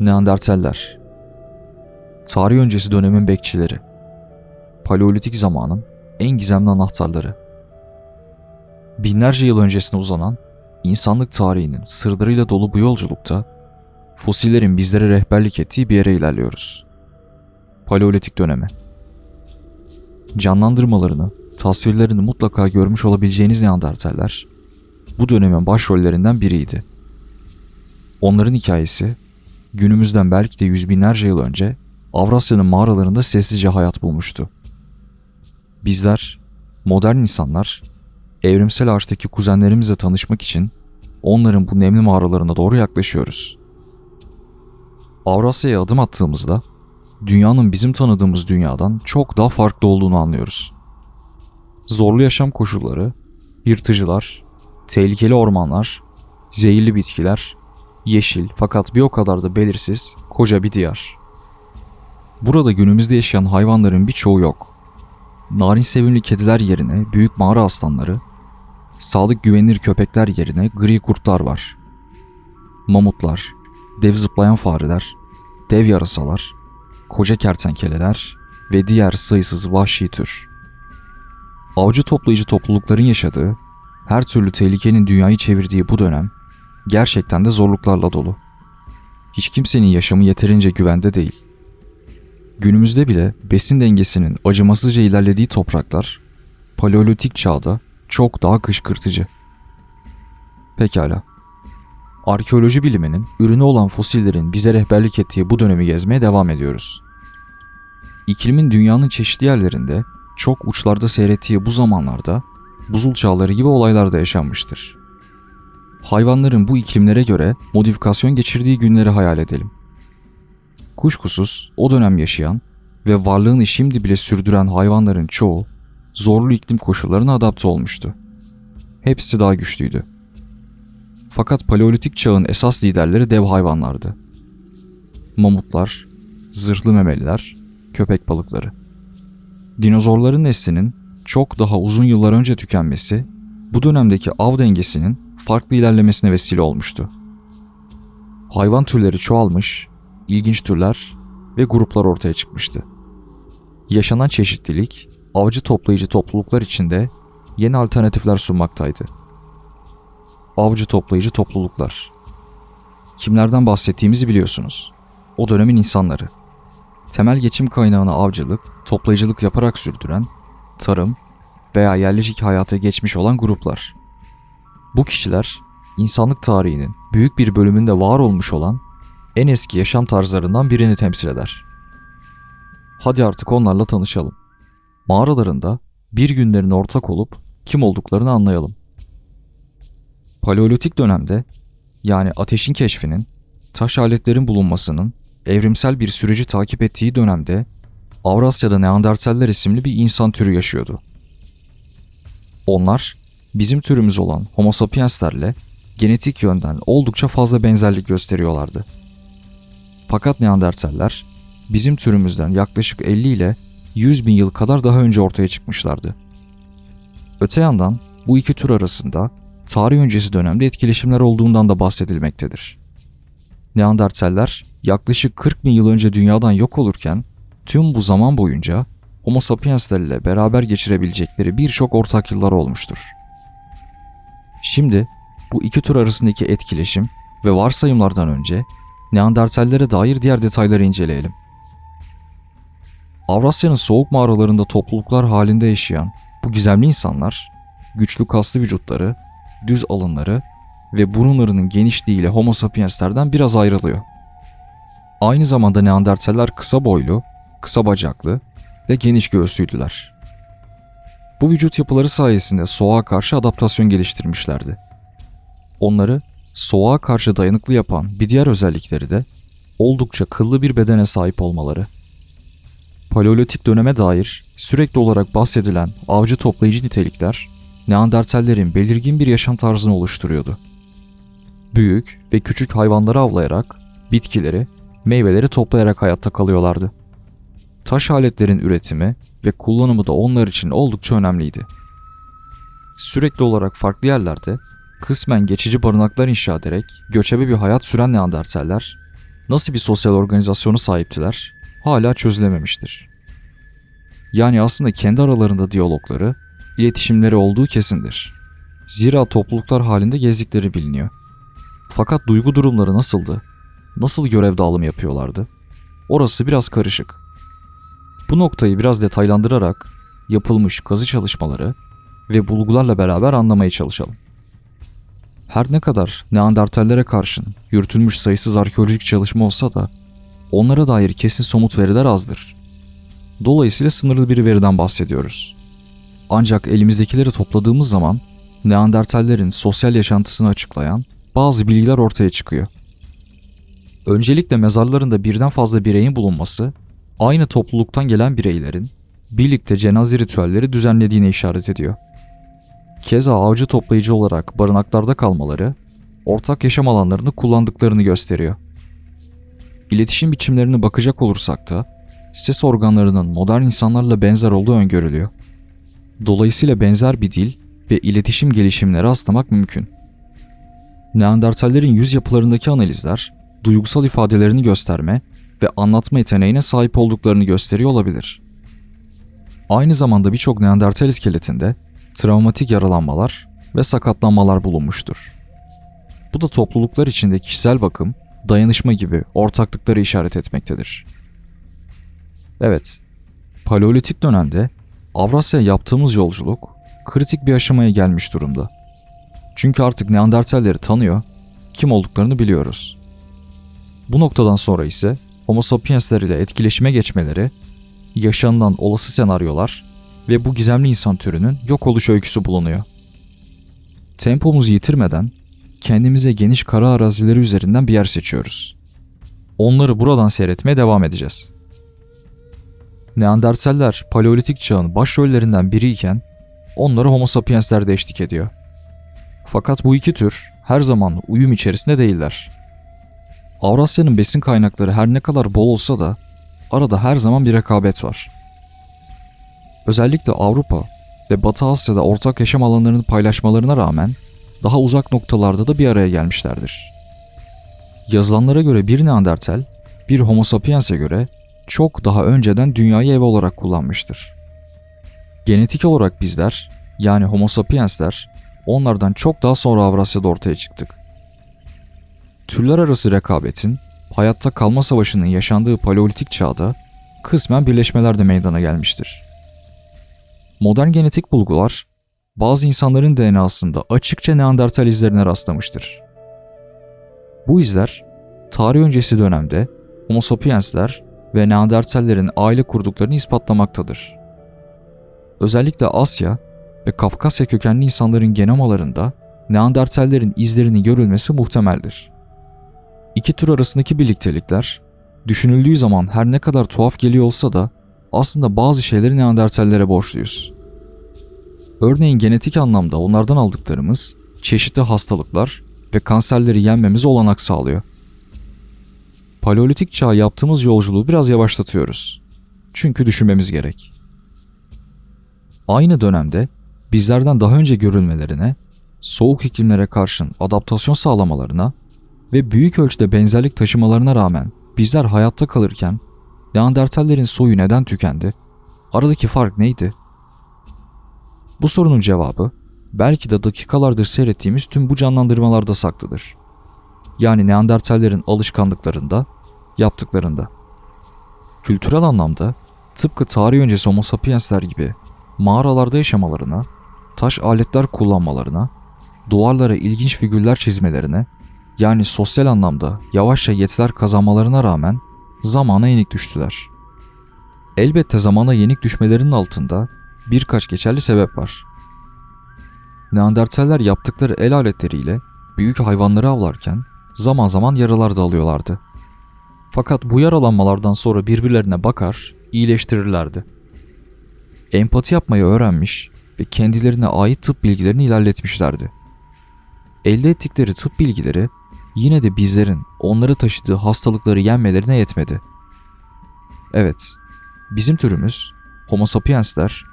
Neandertaller Tarih öncesi dönemin bekçileri Paleolitik zamanın en gizemli anahtarları Binlerce yıl öncesine uzanan insanlık tarihinin sırlarıyla dolu bu yolculukta fosillerin bizlere rehberlik ettiği bir yere ilerliyoruz. Paleolitik dönemi Canlandırmalarını, tasvirlerini mutlaka görmüş olabileceğiniz Neandertaller bu dönemin başrollerinden biriydi. Onların hikayesi günümüzden belki de yüz binlerce yıl önce Avrasya'nın mağaralarında sessizce hayat bulmuştu. Bizler, modern insanlar, evrimsel ağaçtaki kuzenlerimizle tanışmak için onların bu nemli mağaralarına doğru yaklaşıyoruz. Avrasya'ya adım attığımızda dünyanın bizim tanıdığımız dünyadan çok daha farklı olduğunu anlıyoruz. Zorlu yaşam koşulları, yırtıcılar, tehlikeli ormanlar, zehirli bitkiler, yeşil fakat bir o kadar da belirsiz koca bir diyar. Burada günümüzde yaşayan hayvanların birçoğu yok. Narin sevimli kediler yerine büyük mağara aslanları, sadık güvenilir köpekler yerine gri kurtlar var. Mamutlar, dev zıplayan fareler, dev yarasalar, koca kertenkeleler ve diğer sayısız vahşi tür. Avcı toplayıcı toplulukların yaşadığı, her türlü tehlikenin dünyayı çevirdiği bu dönem gerçekten de zorluklarla dolu. Hiç kimsenin yaşamı yeterince güvende değil. Günümüzde bile besin dengesinin acımasızca ilerlediği topraklar, paleolitik çağda çok daha kışkırtıcı. Pekala. Arkeoloji biliminin ürünü olan fosillerin bize rehberlik ettiği bu dönemi gezmeye devam ediyoruz. İklimin dünyanın çeşitli yerlerinde çok uçlarda seyrettiği bu zamanlarda buzul çağları gibi olaylar da yaşanmıştır. Hayvanların bu iklimlere göre modifikasyon geçirdiği günleri hayal edelim. Kuşkusuz o dönem yaşayan ve varlığını şimdi bile sürdüren hayvanların çoğu zorlu iklim koşullarına adapte olmuştu. Hepsi daha güçlüydü. Fakat paleolitik çağın esas liderleri dev hayvanlardı. Mamutlar, zırhlı memeliler, köpek balıkları. Dinozorların neslinin çok daha uzun yıllar önce tükenmesi, bu dönemdeki av dengesinin farklı ilerlemesine vesile olmuştu. Hayvan türleri çoğalmış, ilginç türler ve gruplar ortaya çıkmıştı. Yaşanan çeşitlilik, avcı toplayıcı topluluklar içinde yeni alternatifler sunmaktaydı. Avcı toplayıcı topluluklar. Kimlerden bahsettiğimizi biliyorsunuz. O dönemin insanları. Temel geçim kaynağını avcılık, toplayıcılık yaparak sürdüren, tarım veya yerleşik hayata geçmiş olan gruplar. Bu kişiler insanlık tarihinin büyük bir bölümünde var olmuş olan en eski yaşam tarzlarından birini temsil eder. Hadi artık onlarla tanışalım. Mağaralarında bir günlerine ortak olup kim olduklarını anlayalım. Paleolitik dönemde yani ateşin keşfinin, taş aletlerin bulunmasının evrimsel bir süreci takip ettiği dönemde Avrasya'da Neandertaller isimli bir insan türü yaşıyordu. Onlar bizim türümüz olan Homo sapienslerle genetik yönden oldukça fazla benzerlik gösteriyorlardı. Fakat Neandertaller bizim türümüzden yaklaşık 50 ile 100 bin yıl kadar daha önce ortaya çıkmışlardı. Öte yandan bu iki tür arasında tarih öncesi dönemde etkileşimler olduğundan da bahsedilmektedir. Neandertaller yaklaşık 40 bin yıl önce dünyadan yok olurken tüm bu zaman boyunca Homo sapiensler ile beraber geçirebilecekleri birçok ortak yıllar olmuştur. Şimdi bu iki tür arasındaki etkileşim ve varsayımlardan önce Neandertallere dair diğer detayları inceleyelim. Avrasya'nın soğuk mağaralarında topluluklar halinde yaşayan bu gizemli insanlar, güçlü kaslı vücutları, düz alınları ve burunlarının genişliğiyle Homo sapienslerden biraz ayrılıyor. Aynı zamanda Neandertaller kısa boylu, kısa bacaklı ve geniş göğüslüydüler. Bu vücut yapıları sayesinde soğuğa karşı adaptasyon geliştirmişlerdi. Onları soğuğa karşı dayanıklı yapan bir diğer özellikleri de oldukça kıllı bir bedene sahip olmaları. Paleolitik döneme dair sürekli olarak bahsedilen avcı toplayıcı nitelikler Neandertallerin belirgin bir yaşam tarzını oluşturuyordu. Büyük ve küçük hayvanları avlayarak bitkileri, meyveleri toplayarak hayatta kalıyorlardı. Taş aletlerin üretimi ve kullanımı da onlar için oldukça önemliydi. Sürekli olarak farklı yerlerde kısmen geçici barınaklar inşa ederek göçebe bir hayat süren Neandertaller, nasıl bir sosyal organizasyona sahiptiler hala çözülememiştir. Yani aslında kendi aralarında diyalogları, iletişimleri olduğu kesindir. Zira topluluklar halinde gezdikleri biliniyor. Fakat duygu durumları nasıldı? Nasıl görev dağılımı yapıyorlardı? Orası biraz karışık. Bu noktayı biraz detaylandırarak yapılmış kazı çalışmaları ve bulgularla beraber anlamaya çalışalım. Her ne kadar Neandertallere karşın yürütülmüş sayısız arkeolojik çalışma olsa da onlara dair kesin somut veriler azdır. Dolayısıyla sınırlı bir veriden bahsediyoruz. Ancak elimizdekileri topladığımız zaman Neandertallerin sosyal yaşantısını açıklayan bazı bilgiler ortaya çıkıyor. Öncelikle mezarlarında birden fazla bireyin bulunması, aynı topluluktan gelen bireylerin birlikte cenaze ritüelleri düzenlediğine işaret ediyor. Keza avcı toplayıcı olarak barınaklarda kalmaları, ortak yaşam alanlarını kullandıklarını gösteriyor. İletişim biçimlerine bakacak olursak da ses organlarının modern insanlarla benzer olduğu öngörülüyor. Dolayısıyla benzer bir dil ve iletişim gelişimleri rastlamak mümkün. Neandertallerin yüz yapılarındaki analizler, duygusal ifadelerini gösterme ve anlatma yeteneğine sahip olduklarını gösteriyor olabilir. Aynı zamanda birçok Neandertal iskeletinde travmatik yaralanmalar ve sakatlanmalar bulunmuştur. Bu da topluluklar içinde kişisel bakım, dayanışma gibi ortaklıkları işaret etmektedir. Evet, Paleolitik dönemde Avrasya'ya yaptığımız yolculuk kritik bir aşamaya gelmiş durumda. Çünkü artık Neandertalleri tanıyor, kim olduklarını biliyoruz. Bu noktadan sonra ise Homo sapiensler ile etkileşime geçmeleri, yaşanılan olası senaryolar ve bu gizemli insan türünün yok oluş öyküsü bulunuyor. Tempomuzu yitirmeden kendimize geniş kara arazileri üzerinden bir yer seçiyoruz. Onları buradan seyretmeye devam edeceğiz. Neandertaller Paleolitik çağın başrollerinden biriyken onlara Homo sapiensler de eşlik ediyor. Fakat bu iki tür her zaman uyum içerisinde değiller. Avrasya'nın besin kaynakları her ne kadar bol olsa da arada her zaman bir rekabet var. Özellikle Avrupa ve Batı Asya'da ortak yaşam alanlarını paylaşmalarına rağmen daha uzak noktalarda da bir araya gelmişlerdir. Yazılanlara göre bir Neandertal, bir Homo sapiens'e göre çok daha önceden dünyayı ev olarak kullanmıştır. Genetik olarak bizler, yani Homo sapiensler, onlardan çok daha sonra Avrasya'da ortaya çıktık. Türler arası rekabetin, hayatta kalma savaşının yaşandığı paleolitik çağda kısmen birleşmeler de meydana gelmiştir. Modern genetik bulgular, bazı insanların DNA'sında açıkça Neandertal izlerine rastlamıştır. Bu izler, tarih öncesi dönemde Homo sapiensler ve Neandertallerin aile kurduklarını ispatlamaktadır. Özellikle Asya ve Kafkasya kökenli insanların genomalarında Neandertallerin izlerinin görülmesi muhtemeldir. İki tür arasındaki birliktelikler, düşünüldüğü zaman her ne kadar tuhaf geliyor olsa da aslında bazı şeyleri Neandertallere borçluyuz. Örneğin genetik anlamda onlardan aldıklarımız çeşitli hastalıklar ve kanserleri yenmemize olanak sağlıyor. Paleolitik çağa yaptığımız yolculuğu biraz yavaşlatıyoruz. Çünkü düşünmemiz gerek. Aynı dönemde bizlerden daha önce görülmelerine, soğuk iklimlere karşın adaptasyon sağlamalarına ve büyük ölçüde benzerlik taşımalarına rağmen bizler hayatta kalırken Neandertallerin soyu neden tükendi? Aradaki fark neydi? Bu sorunun cevabı belki de dakikalardır seyrettiğimiz tüm bu canlandırmalarda saklıdır. Yani Neandertallerin alışkanlıklarında, yaptıklarında. Kültürel anlamda tıpkı tarih öncesi Homo sapiensler gibi mağaralarda yaşamalarına, taş aletler kullanmalarına, duvarlara ilginç figürler çizmelerine, yani sosyal anlamda yavaşça yetiler kazanmalarına rağmen zamana yenik düştüler. Elbette zamana yenik düşmelerinin altında birkaç geçerli sebep var. Neandertaller yaptıkları el aletleriyle büyük hayvanları avlarken zaman zaman yaralar da alıyorlardı. Fakat bu yaralanmalardan sonra birbirlerine bakar, iyileştirirlerdi. Empati yapmayı öğrenmiş ve kendilerine ait tıp bilgilerini ilerletmişlerdi. Elde ettikleri tıp bilgileri yine de bizlerin onları taşıdığı hastalıkları yenmelerine yetmedi. Evet, bizim türümüz Homo sapiensler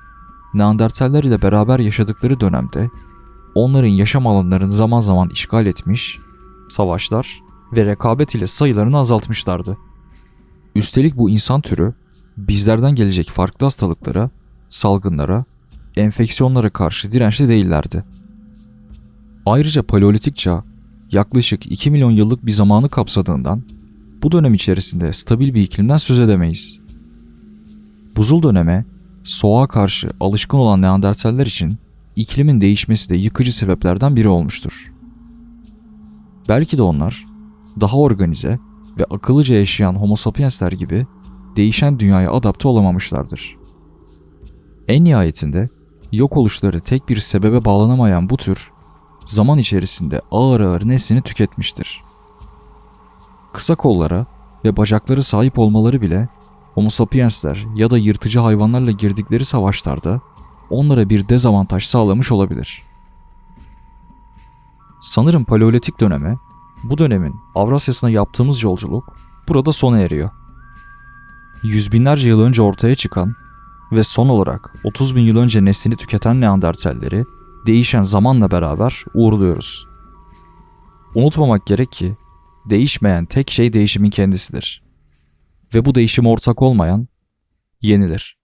Neandertaller ile beraber yaşadıkları dönemde onların yaşam alanlarını zaman zaman işgal etmiş, savaşlar ve rekabet ile sayılarını azaltmışlardı. Üstelik bu insan türü bizlerden gelecek farklı hastalıklara, salgınlara, enfeksiyonlara karşı dirençli değillerdi. Ayrıca paleolitik çağ yaklaşık 2 milyon yıllık bir zamanı kapsadığından bu dönem içerisinde stabil bir iklimden söz edemeyiz. Buzul döneme soğuğa karşı alışkın olan Neandertaller için iklimin değişmesi de yıkıcı sebeplerden biri olmuştur. Belki de onlar daha organize ve akıllıca yaşayan Homo sapiensler gibi değişen dünyaya adapte olamamışlardır. En nihayetinde yok oluşları tek bir sebebe bağlanamayan bu tür zaman içerisinde ağır ağır neslini tüketmiştir. Kısa kollara ve bacakları sahip olmaları bile Homo sapiensler ya da yırtıcı hayvanlarla girdikleri savaşlarda onlara bir dezavantaj sağlamış olabilir. Sanırım paleolitik döneme, bu dönemin Avrasya'sına yaptığımız yolculuk burada sona eriyor. Yüz binlerce yıl önce ortaya çıkan ve son olarak 30 bin yıl önce neslini tüketen Neandertalleri değişen zamanla beraber uğurluyoruz. Unutmamak gerek ki değişmeyen tek şey değişimin kendisidir. Ve bu değişim ortak olmayan yenilir.